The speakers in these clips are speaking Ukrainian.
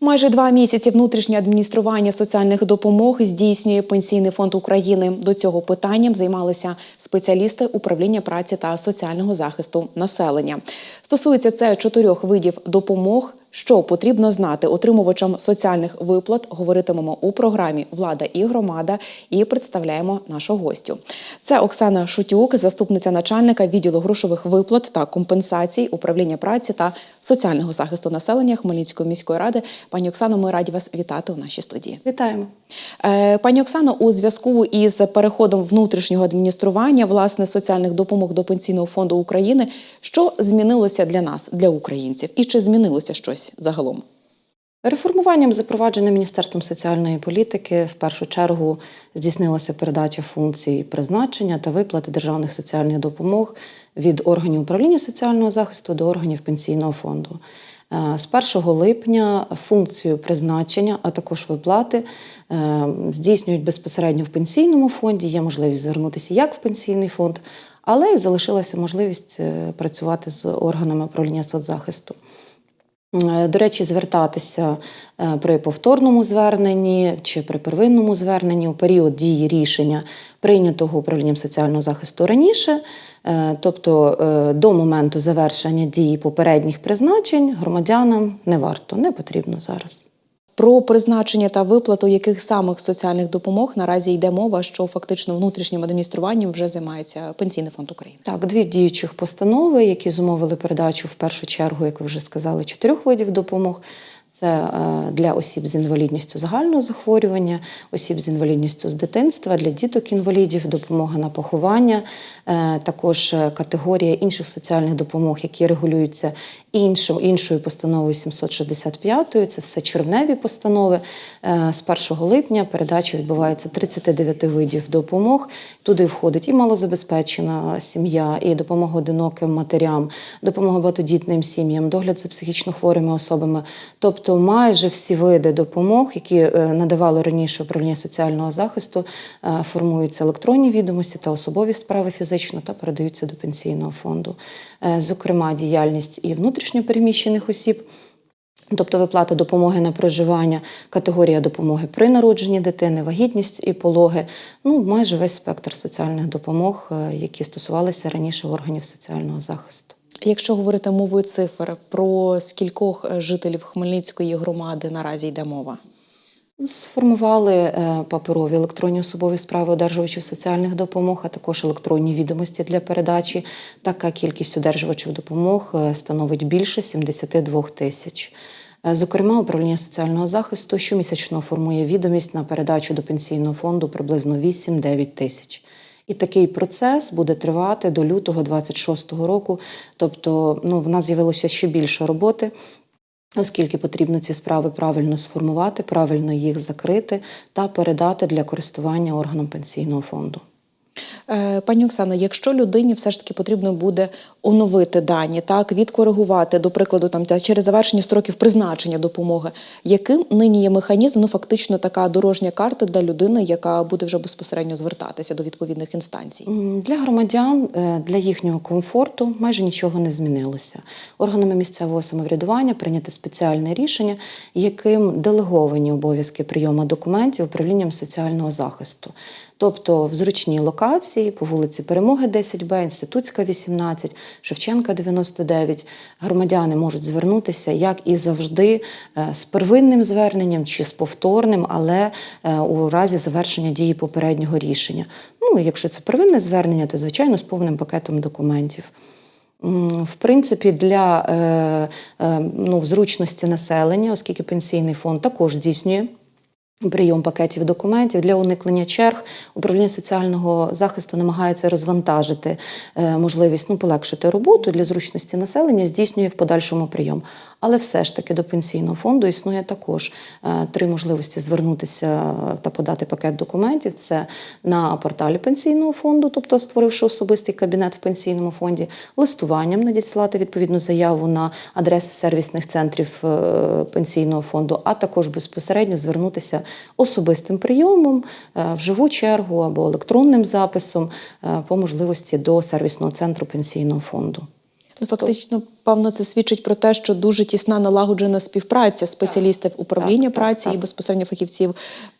Майже два місяці внутрішнє адміністрування соціальних допомог здійснює Пенсійний фонд України. До цього питанням займалися спеціалісти управління праці та соціального захисту населення. Стосується це чотирьох видів допомог. Що потрібно знати отримувачам соціальних виплат, говоритимемо у програмі Влада і громада і представляємо нашу гостю. Це Оксана Шутюк, заступниця начальника відділу грошових виплат та компенсацій управління праці та соціального захисту населення Хмельницької міської ради. Пані Оксано, ми раді вас вітати у нашій студії. Вітаємо. Е, Пані Оксано, у зв'язку із переходом внутрішнього адміністрування власне соціальних допомог до пенсійного фонду України, що змінилося для нас, для українців, і чи змінилося щось загалом? Реформуванням, запровадженим Міністерством соціальної політики, в першу чергу здійснилася передача функцій призначення та виплати державних соціальних допомог від органів управління соціального захисту до органів пенсійного фонду. Е, З 1 липня функцію призначення, а також виплати е, здійснюють безпосередньо в пенсійному фонді. Є можливість звернутися як в пенсійний фонд, але й залишилася можливість е, працювати з органами управління соцзахисту. Е, До речі, звертатися е, при повторному зверненні чи при первинному зверненні у період дії рішення, прийнятого управлінням соціального захисту раніше, е, тобто до моменту завершення дії попередніх призначень, громадянам не варто, не потрібно зараз. Про призначення та виплату яких самих соціальних допомог наразі йде мова, що фактично внутрішнім адмініструванням вже займається Пенсійний фонд України. Так, дві діючих постанови, які зумовили передачу в першу чергу, як ви вже сказали, чотирьох видів допомог. Це е, для осіб з інвалідністю загального захворювання, осіб з інвалідністю з дитинства, для діток-інвалідів, допомога на поховання, е, також е, категорія інших соціальних допомог, які регулюються іншою постановою 765. Це все червневі постанови. З 1 липня передача відбувається 39 видів допомог. Туди входить і малозабезпечена сім'я, і допомога одиноким матерям, допомога багатодітним сім'ям, догляд за психічно хворими особами. Тобто майже всі види допомог, які е, надавало раніше управління соціального захисту, е, формуються електронні відомості та особові справи фізично та передаються до пенсійного фонду. Е, Зокрема, діяльність і внутрішньопереміщених осіб. Тобто виплата допомоги на проживання, категорія допомоги при народженні дитини, вагітність і пологи. Ну, майже весь спектр соціальних допомог, які стосувалися раніше органів соціального захисту. Якщо говорити мовою цифр, про скількох е, жителів Хмельницької громади наразі йде мова? Сформували е, паперові електронні особові справи одержувачів соціальних допомог, а також електронні відомості для передачі. Така кількість одержувачів допомог е, становить більше 72 тисяч. Зокрема, управління соціального захисту щомісячно формує відомість на передачу до пенсійного фонду приблизно 8-9 тисяч. І такий процес буде тривати до лютого 26-го року. Тобто, ну, в нас з'явилося ще більше роботи оскільки потрібно ці справи правильно сформувати, правильно їх закрити та передати для користування органам пенсійного фонду. Е, Пані Оксано, якщо людині все ж таки потрібно буде оновити дані, так відкоригувати, до прикладу, там та через завершення строків призначення допомоги, яким нині є механізм, ну фактично така дорожня карта для людини, яка буде вже безпосередньо звертатися до відповідних інстанцій? Для громадян, е, для їхнього комфорту майже нічого не змінилося. Органами місцевого самоврядування прийнято спеціальне рішення, яким делеговані обов'язки прийому документів управлінням соціального захисту. Тобто в зручній локації по вулиці Перемоги 10Б, Інститутська 18, Шевченка 99 громадяни можуть звернутися, як і завжди, е, з первинним зверненням чи з повторним, але е, у разі завершення дії попереднього рішення. Ну, якщо це первинне звернення, то звичайно з повним пакетом документів. В принципі, для е, ну, зручності населення, оскільки пенсійний фонд також здійснює прийом пакетів документів для уникнення черг, управління соціального захисту намагається розвантажити е, можливість ну, полегшити роботу для зручності населення, здійснює в подальшому прийом. Але все ж таки до пенсійного фонду існує також е, три можливості звернутися та подати пакет документів. Це на порталі пенсійного фонду, тобто створивши особистий кабінет в пенсійному фонді, листуванням надіслати відповідну заяву на адреси сервісних центрів е, пенсійного фонду, а також безпосередньо звернутися особистим прийомом е, в живу чергу або електронним записом по можливості до сервісного центру пенсійного фонду. Ну, фактично, певно, це свідчить про те, що дуже тісна налагоджена співпраця спеціалістів управління так, так, праці і безпосередньо фахівців.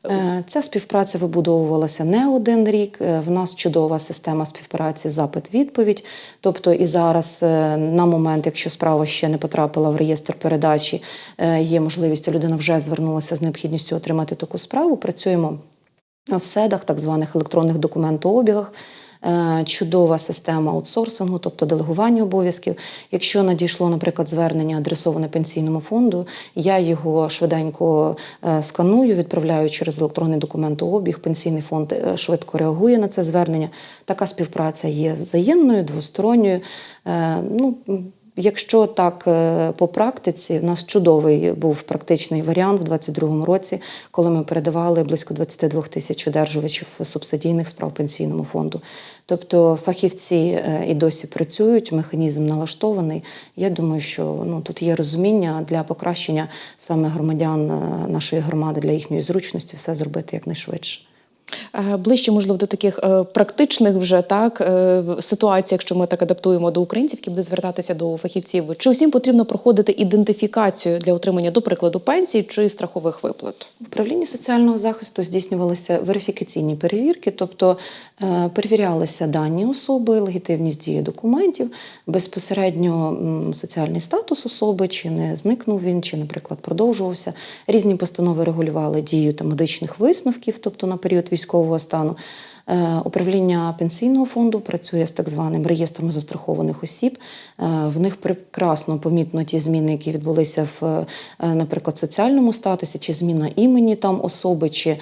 Е, Ця співпраця вибудовувалася не один рік. Е, В нас чудова система співпраці запит-відповідь. Тобто, і зараз, е, на момент, якщо справа ще не потрапила в реєстр передачі, є можливість, людина вже звернулася з необхідністю отримати таку справу. Працюємо в седах, так званих електронних документообігах. Е, Чудова система аутсорсингу, тобто делегування обов'язків. Якщо надійшло, наприклад, звернення адресоване пенсійному фонду, я його швиденько е, сканую, відправляю через електронний документообіг. Пенсійний фонд е, швидко реагує на це звернення. Така співпраця є взаємною, двосторонньою. Ну, Якщо так е, по практиці, в нас чудовий був практичний варіант в 2022 році, коли ми передавали близько 22 тисяч одержувачів субсидійних справ пенсійному фонду. Тобто фахівці е, і досі працюють, механізм налаштований. Я думаю, що ну тут є розуміння для покращення саме громадян е, нашої громади для їхньої зручності, все зробити якнайшвидше. Е, Ближче, можливо, до таких е, практичних вже так е, ситуацій, якщо ми так адаптуємо до українців, які будуть звертатися до фахівців. Чи усім потрібно проходити ідентифікацію для отримання, до прикладу, пенсій чи страхових виплат? В управлінні соціального захисту здійснювалися верифікаційні перевірки, тобто перевірялися дані особи, легітимність дії документів, безпосередньо соціальний статус особи, чи не зникнув він, чи, наприклад, продовжувався. Різні постанови регулювали дію та медичних висновків, тобто на період військового стану. Е, Управління пенсійного фонду працює з так званим реєстром застрахованих осіб. Е, В них прекрасно помітно ті зміни, які відбулися в, е, наприклад, соціальному статусі, чи зміна імені там особи, чи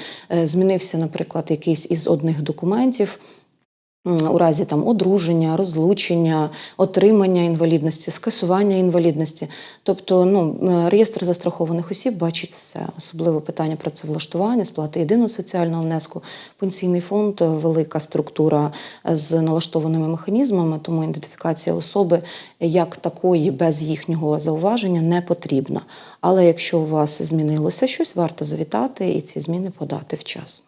змінився, наприклад, якийсь із одних документів. У разі там одруження, розлучення, отримання інвалідності, скасування інвалідності. Тобто, ну, е, реєстр застрахованих осіб бачить все, особливо питання працевлаштування, сплати єдиного соціального внеску. Пенсійний фонд е, велика структура з налаштованими механізмами, тому ідентифікація особи як такої без їхнього зауваження не потрібна. Але якщо у вас змінилося щось, варто завітати і ці зміни подати вчасно.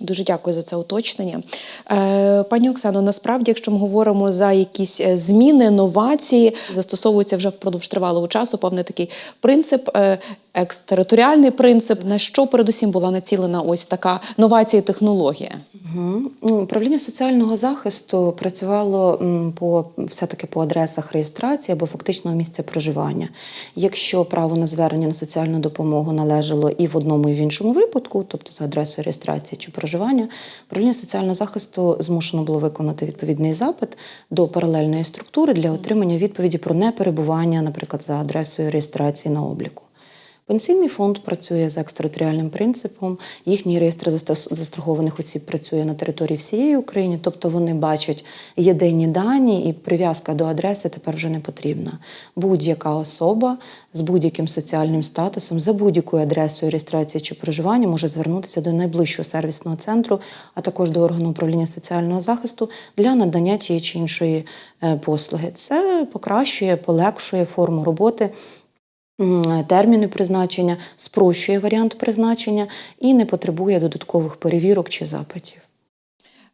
Дуже дякую за це уточнення. Е, Пані Оксано, насправді, якщо ми говоримо за якісь е, зміни, новації, застосовується вже впродовж тривалого часу певний такий принцип, е, екстериторіальний принцип. На що передусім була націлена ось така новація і технологія? Угу. Управління соціального захисту працювало по все-таки по адресах реєстрації або фактичного місця проживання. Якщо право на звернення на соціальну допомогу належало і в одному, і в іншому випадку, тобто за адресою реєстрації чи проживання, управління соціального захисту змушено було виконати відповідний запит до паралельної структури для отримання відповіді про неперебування, наприклад, за адресою реєстрації на обліку. Пенсійний фонд працює за екстериторіальним принципом. Їхній реєстр застрахованих осіб працює на території всієї України, тобто вони бачать єдині дані, і прив'язка до адреси тепер вже не потрібна. Будь-яка особа з будь-яким соціальним статусом за будь-якою адресою реєстрації чи проживання може звернутися до найближчого сервісного центру, а також до органу управління соціального захисту для надання тієї чи іншої е, послуги. Це покращує, полегшує форму роботи терміни призначення, спрощує варіант призначення і не потребує додаткових перевірок чи запитів.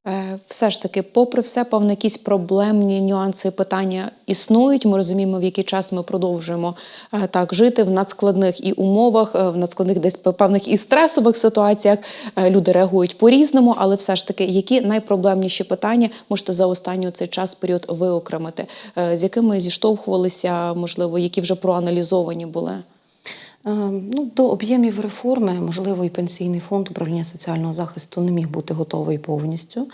Е, Все ж таки, попри все, певно, якісь проблемні нюанси, питання існують. Ми розуміємо, в який час ми продовжуємо е, так жити в надскладних і умовах, е, в надскладних десь певних і стресових ситуаціях. Люди реагують по-різному, але все ж таки, які найпроблемніші питання можете за останній цей час період виокремити, з якими зіштовхувалися, можливо, які вже проаналізовані були? Е, Ну, до об'ємів реформи, можливо, і пенсійний фонд управління соціального захисту не міг бути готовий повністю.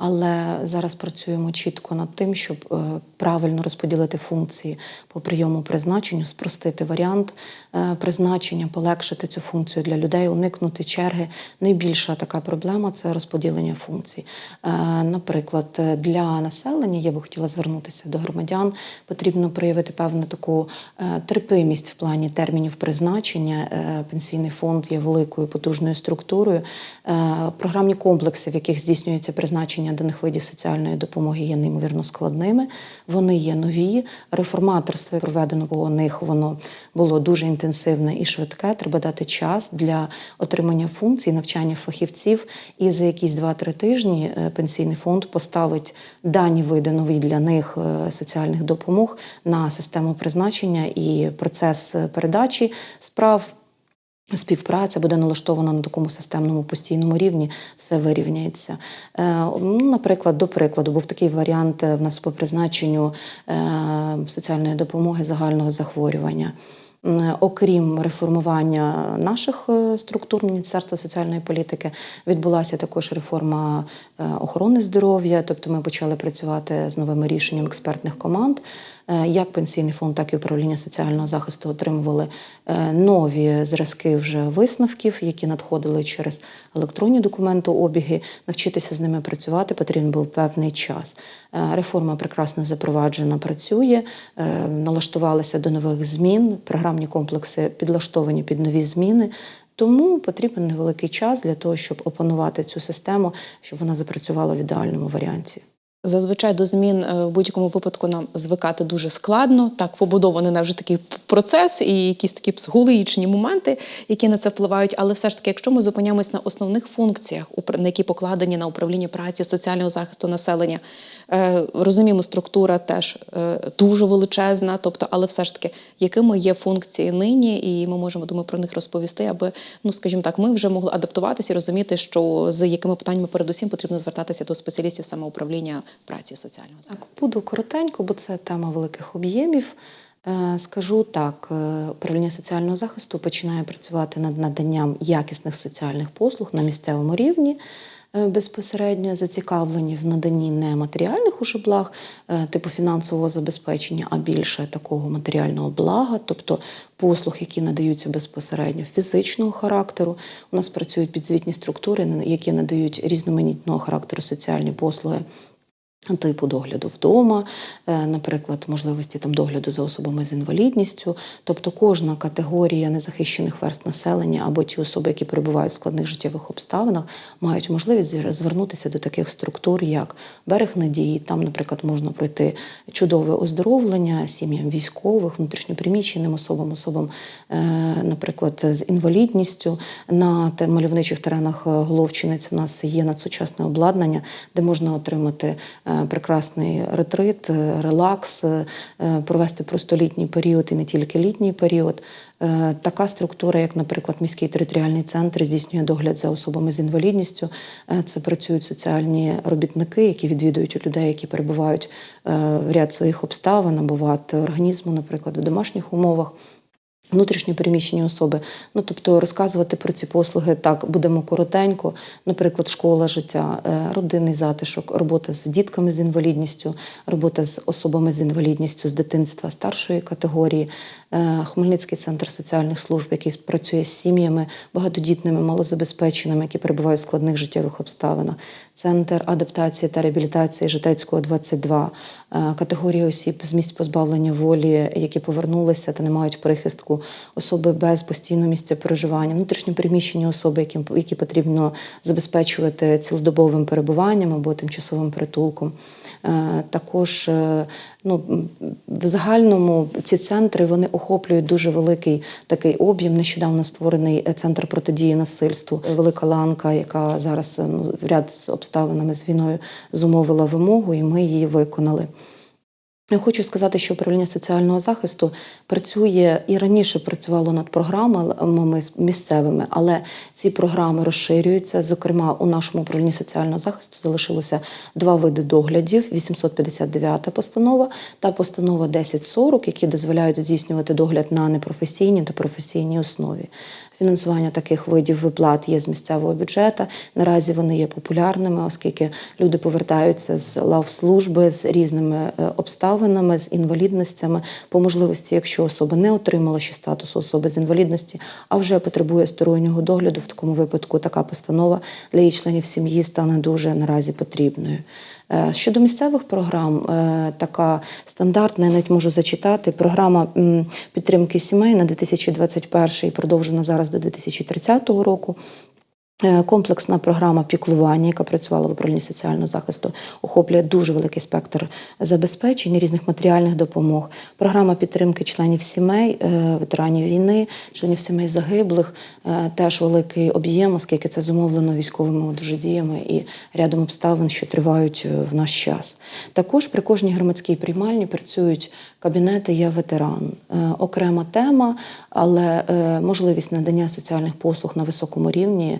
Але зараз працюємо чітко над тим, щоб е, правильно розподілити функції по прийому призначенню, спростити варіант е, призначення, полегшити цю функцію для людей, уникнути черги. Найбільша така проблема це розподілення функцій. Е, Наприклад, для населення я би хотіла звернутися до громадян. Потрібно проявити певну таку терпимість в плані термінів призначення. Пенсійний фонд є великою потужною структурою. Програмні комплекси, в яких здійснюється призначення залучення до них видів соціальної допомоги є неймовірно складними. Вони є нові. Реформаторство проведено по них воно було дуже інтенсивне і швидке. Треба дати час для отримання функцій, навчання фахівців. І за якісь 2-3 тижні е, пенсійний фонд поставить дані види нові для них е, соціальних допомог на систему призначення і процес е, передачі справ. Співпраця буде налаштована на такому системному постійному рівні, все вирівняється. Е, ну, Наприклад, до прикладу, був такий варіант е, в нас по призначенню е, соціальної допомоги загального захворювання. Окрім реформування наших структур Міністерства соціальної політики, відбулася також реформа охорони здоров'я. Тобто ми почали працювати з новими рішеннями експертних команд. Е, Як пенсійний фонд, так і управління соціального захисту отримували е, нові зразки вже висновків, які надходили через електронні документообіги. Навчитися з ними працювати потрібен був певний час. Е, Реформа прекрасно запроваджена, працює, налаштувалися до нових змін. Програмні комплекси підлаштовані під нові зміни. Тому потрібен невеликий час для того, щоб опанувати цю систему, щоб вона запрацювала в ідеальному варіанті. Зазвичай до змін е, в будь-якому випадку нам звикати дуже складно. Так побудований на вже такий процес і якісь такі психологічні моменти, які на це впливають. Але все ж таки, якщо ми зупиняємось на основних функціях, на які покладені на управління праці, соціального захисту населення, розуміємо, структура теж е, дуже величезна. Тобто, але все ж таки, якими є функції нині, і ми можемо думаю про них розповісти, аби ну скажімо так, ми вже могли адаптуватися і розуміти, що з якими питаннями передусім потрібно звертатися до спеціалістів саме управління праці соціального Так, буду коротенько, бо це тема великих об'ємів. Е, Скажу так, е, управління соціального захисту починає працювати над наданням якісних соціальних послуг на місцевому рівні. Е, Безпосередньо зацікавлені в наданні не матеріальних уже благ, е, типу фінансового забезпечення, а більше такого матеріального блага, тобто послуг, які надаються безпосередньо фізичного характеру. У нас працюють підзвітні структури, які надають різноманітного характеру соціальні послуги типу догляду вдома, е, наприклад, можливості там догляду за особами з інвалідністю. Тобто кожна категорія незахищених верст населення або ті особи, які перебувають в складних життєвих обставинах, мають можливість звернутися до таких структур, як берег надії. Там, наприклад, можна пройти чудове оздоровлення сім'ям військових, внутрішньопереміщеним особам, особам, е, наприклад, з інвалідністю. На мальовничих теренах е, Головчиниць у нас є надсучасне обладнання, де можна отримати прекрасний ретрит, е, релакс, е, е, провести просто літній період і не тільки літній період. Е, Така структура, як, наприклад, міський територіальний центр, здійснює догляд за особами з інвалідністю. Е, Це працюють соціальні робітники, які відвідують у людей, які перебувають е, в ряд своїх обставин або вад організму, наприклад, в домашніх умовах. Внутрішньо переміщені особи. Ну тобто розказувати про ці послуги так будемо коротенько. Наприклад, школа життя, е, родинний затишок, робота з дітками з інвалідністю, робота з особами з інвалідністю з дитинства старшої категорії, Е, Хмельницький центр соціальних служб, який працює з сім'ями багатодітними, малозабезпеченими, які перебувають в складних життєвих обставинах. Центр адаптації та реабілітації Житецького 22, категорії категорія осіб з місць позбавлення волі, які повернулися та не мають прихистку, особи без постійного місця проживання, внутрішньопереміщені особи, яким які потрібно забезпечувати цілодобовим перебуванням або тимчасовим притулком. Е, Також е, ну, в загальному ці центри вони охоплюють дуже великий такий об'єм. Нещодавно створений е, центр протидії насильству. Велика ланка, яка зараз ну, в ряд з обставинами з війною зумовила вимогу, і ми її виконали. Я хочу сказати, що управління соціального захисту працює і раніше працювало над програмами місцевими, але ці програми розширюються. Зокрема, у нашому управлінні соціального захисту залишилося два види доглядів: 859 постанова та постанова 1040, які дозволяють здійснювати догляд на непрофесійній та професійній основі. Фінансування таких видів виплат є з місцевого бюджету. Наразі вони є популярними, оскільки люди повертаються з лав служби з різними е, обставинами, з інвалідностями. По можливості, якщо особа не отримала ще статусу особи з інвалідності, а вже потребує стороннього догляду, в такому випадку така постанова для її членів сім'ї стане дуже наразі потрібною. Е, Щодо місцевих програм, е, така стандартна, я навіть можу зачитати. Програма підтримки сімей на 2021 продовжена зараз до 2030 року. Е, Комплексна програма піклування, яка працювала в управлінні соціального захисту, охоплює дуже великий спектр забезпечень, різних матеріальних допомог. Програма підтримки членів сімей, е, ветеранів війни, членів сімей загиблих, е, теж великий об'єм, оскільки це зумовлено військовими дуже діями і рядом обставин, що тривають в наш час. Також при кожній громадській приймальні працюють кабінети «Я ветеран. Окрема тема, але можливість надання соціальних послуг на високому рівні,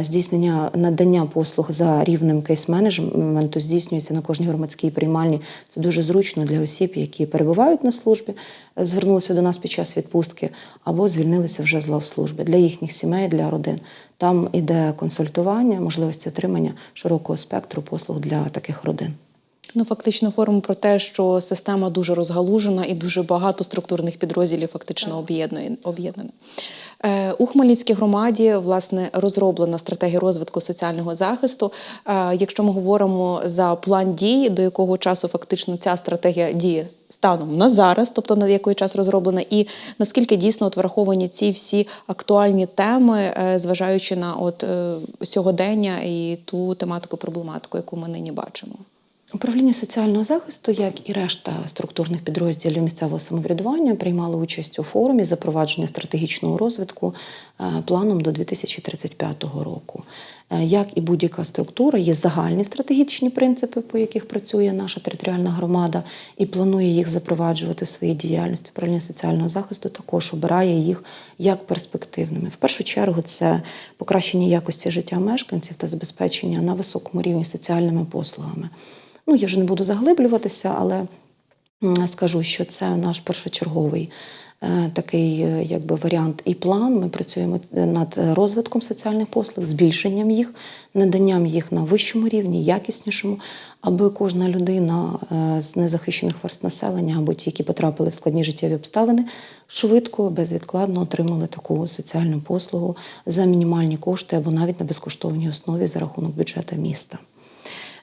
здійснення надання послуг за рівнем кейс-менеджменту здійснюється на кожній громадській приймальні. Це дуже зручно для осіб, які перебувають на службі, е, звернулися до нас під час відпустки або звільнилися вже з лав служби для їхніх сімей, для родин. Там іде консультування, можливості отримання широкого спектру послуг для таких родин. Ну, фактично, форум про те, що система дуже розгалужена і дуже багато структурних підрозділів фактично об'єднано. Е, У Хмельницькій громаді власне розроблена стратегія розвитку соціального захисту. Е, Якщо ми говоримо за план дій, до якого часу фактично ця стратегія діє станом на зараз, тобто на який час розроблена, і наскільки дійсно от враховані ці всі актуальні теми, е, зважаючи на от сьогодення і ту тематику проблематику, яку ми нині бачимо. Управління соціального захисту, як і решта структурних підрозділів місцевого самоврядування, приймало участь у форумі запровадження стратегічного розвитку е, планом до 2035 року. Е, Як і будь-яка структура, є загальні стратегічні принципи, по яких працює наша територіальна громада, і планує їх запроваджувати в своїй діяльності. Управління соціального захисту також обирає їх як перспективними. В першу чергу це покращення якості життя мешканців та забезпечення на високому рівні соціальними послугами. Ну, я вже не буду заглиблюватися, але скажу, що це наш першочерговий е, такий е, якби, варіант і план. Ми працюємо е, над розвитком соціальних послуг, збільшенням їх, наданням їх на вищому рівні, якіснішому, аби кожна людина з незахищених верст населення або ті, які потрапили в складні життєві обставини, швидко, безвідкладно отримали таку соціальну послугу за мінімальні кошти або навіть на безкоштовній основі за рахунок бюджету міста.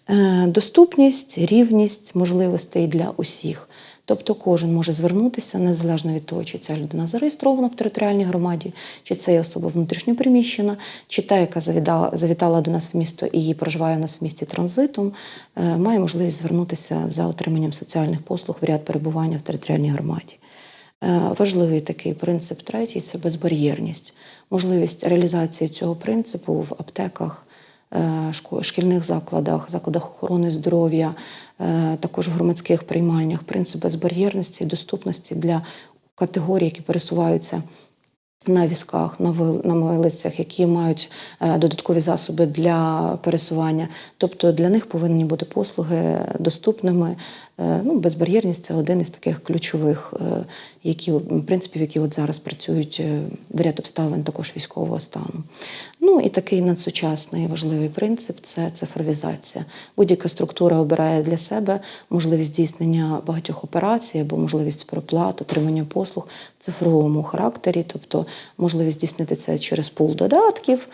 Е, Доступність, рівність можливостей для усіх. Тобто кожен може звернутися незалежно від того, чи ця людина зареєстрована в територіальній громаді, чи це є особа внутрішньопереміщена, чи та, яка завітала, завітала до нас в місто і проживає у нас в місті транзитом, е, має можливість звернутися за отриманням соціальних послуг в ряд перебування в територіальній громаді. Е, Важливий такий принцип третій це безбар'єрність, можливість реалізації цього принципу в аптеках, шкільних закладах, закладах охорони здоров'я, е, також громадських приймальнях. Принцип безбар'єрності і доступності для категорій, які пересуваються на візках, на вил- які мають е, додаткові засоби для пересування. Тобто для них повинні бути послуги доступними. Е, Ну, безбар'єрність це один із таких ключових, е, які в принципі, які от зараз працюють е, в ряд обставин також військового стану. Ну і такий надсучасний важливий принцип це цифровізація. Будь-яка структура обирає для себе можливість здійснення багатьох операцій або можливість проплат, отримання послуг в цифровому характері, тобто можливість здійснити це через пул додатків.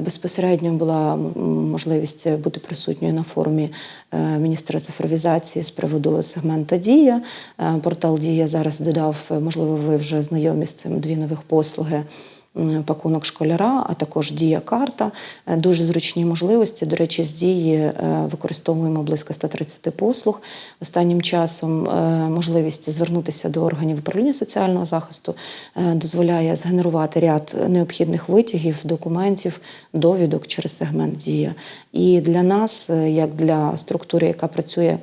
Безпосередньо була можливість бути присутньою на форумі міністра цифровізації з приводу сегмента Дія. Е, Портал Дія зараз додав, е, можливо, ви вже знайомі з цим дві нових послуги. Пакунок школяра, а також дія карта. Е, Дуже зручні можливості. До речі, з дії використовуємо близько 130 послуг. Останнім часом можливість звернутися до органів управління соціального захисту дозволяє згенерувати ряд необхідних витягів, документів, довідок через сегмент дія. І для нас, як для структури, яка працює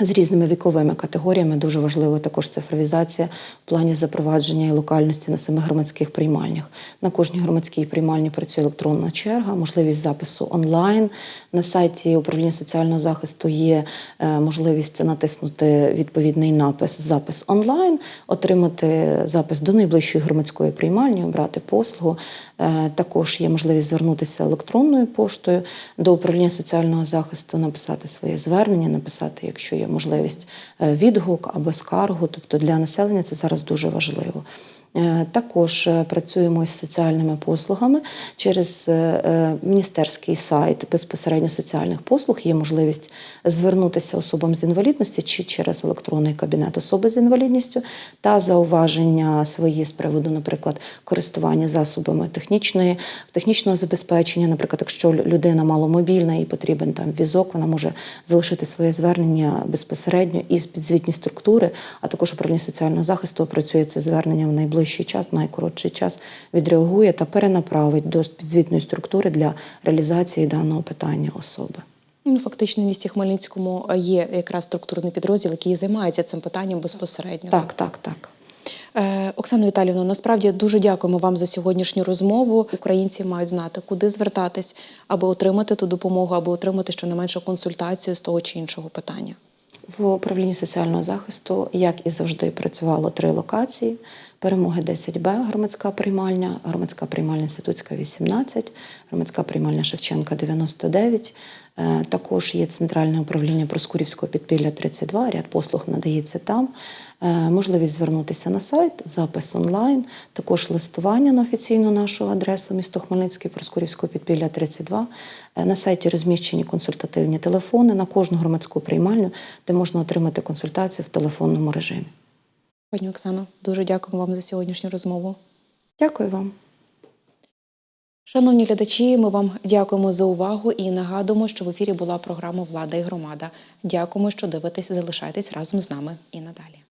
з різними віковими категоріями дуже важлива також цифровізація в плані запровадження і локальності на самих громадських приймальнях. На кожній громадській приймальні працює електронна черга, можливість запису онлайн. На сайті управління соціального захисту є е, можливість натиснути відповідний напис Запис онлайн, отримати запис до найближчої громадської приймальні, обрати послугу. Е, Також є можливість звернутися електронною поштою до управління соціального захисту, написати своє звернення, написати, якщо є можливість, е, відгук або скаргу. Тобто для населення це зараз дуже важливо. Е, Також е, працюємо із соціальними послугами через е, міністерський сайт безпосередньо соціальних послуг. Є можливість звернутися особам з інвалідністю чи через електронний кабінет особи з інвалідністю та зауваження свої з приводу, наприклад, користування засобами технічної технічного забезпечення. Наприклад, якщо людина маломобільна і потрібен там візок, вона може залишити своє звернення безпосередньо із підзвітні структури, а також управління соціального захисту опрацює це звернення в найближчий час, найкоротший час відреагує та перенаправить до підзвітної структури для реалізації даного питання особи. Ну, фактично, в місті Хмельницькому є якраз структурний підрозділ, який займається цим питанням безпосередньо. Так, так, так. Е, Оксана Віталіївна, насправді дуже дякуємо вам за сьогоднішню розмову. Українці мають знати, куди звертатись, аби отримати ту допомогу, аби отримати щонайменше консультацію з того чи іншого питання. В управлінні соціального захисту, як і завжди, працювало три локації: перемоги 10Б, громадська приймальня, громадська приймальня Інститутська 18, громадська приймальня Шевченка 99. Е, Також є центральне управління Проскурівського підпілля 32, ряд послуг надається там. Е, Можливість звернутися на сайт, запис онлайн, також листування на офіційну нашу адресу місто Хмельницький, Проскурівського підпілля 32. Е, На сайті розміщені консультативні телефони на кожну громадську приймальню, де можна отримати консультацію в телефонному режимі. Пані Оксано, дуже дякуємо вам за сьогоднішню розмову. Дякую вам. Шановні глядачі, ми вам дякуємо за увагу і нагадуємо, що в ефірі була програма Влада і громада. Дякуємо, що дивитесь, залишайтесь разом з нами і надалі.